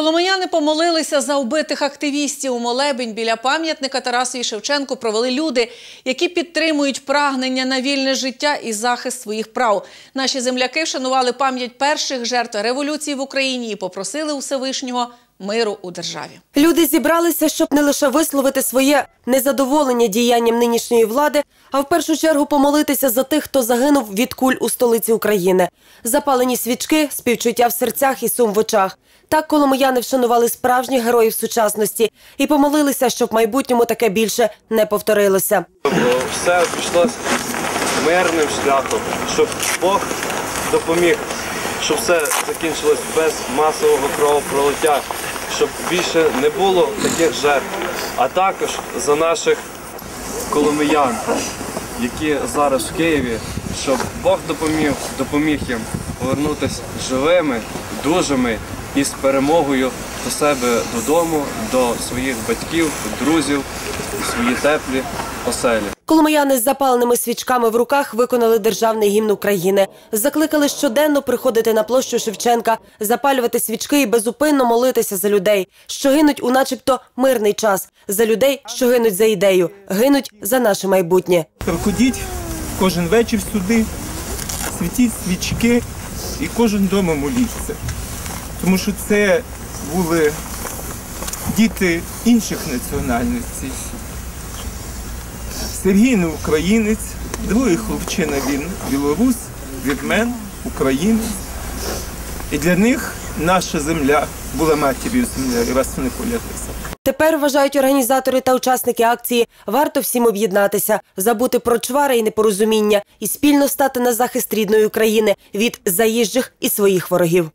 Коломияни помолилися за вбитих активістів. У молебень біля пам'ятника Тарасові Шевченку провели люди, які підтримують прагнення на вільне життя і захист своїх прав. Наші земляки вшанували пам'ять перших жертв революції в Україні і попросили у Всевишнього миру у державі. Люди зібралися, щоб не лише висловити своє незадоволення діянням нинішньої влади, а в першу чергу помолитися за тих, хто загинув від куль у столиці України. Запалені свічки, співчуття в серцях і сум в очах. Так коломияни вшанували справжніх героїв сучасності і помолилися, щоб в майбутньому таке більше не повторилося. Все обійшлося мирним шляхом, щоб Бог допоміг, щоб все закінчилось без масового кровопролиття, щоб більше не було таких жертв, а також за наших коломиян, які зараз в Києві, щоб Бог допоміг, допоміг їм повернутися живими, дужими і з перемогою до себе додому, до своїх батьків, друзів, у свої теплі оселі. Коломияни з запаленими свічками в руках виконали державний гімн України. Закликали щоденно приходити на площу Шевченка, запалювати свічки і безупинно молитися за людей, що гинуть у начебто мирний час, за людей, що гинуть за ідею, гинуть за наше майбутнє. Приходіть кожен вечір сюди, світіть свічки і кожен вдома моліться. Тому що це були діти інших національностей. Сергій не українець, другий хлопчина він білорус, вірмен, українець. І для них наша земля була матір'ю земля, і раз вони поляглися. Тепер вважають організатори та учасники акції, варто всім об'єднатися, забути про чвари і непорозуміння і спільно стати на захист рідної України від заїжджих і своїх ворогів.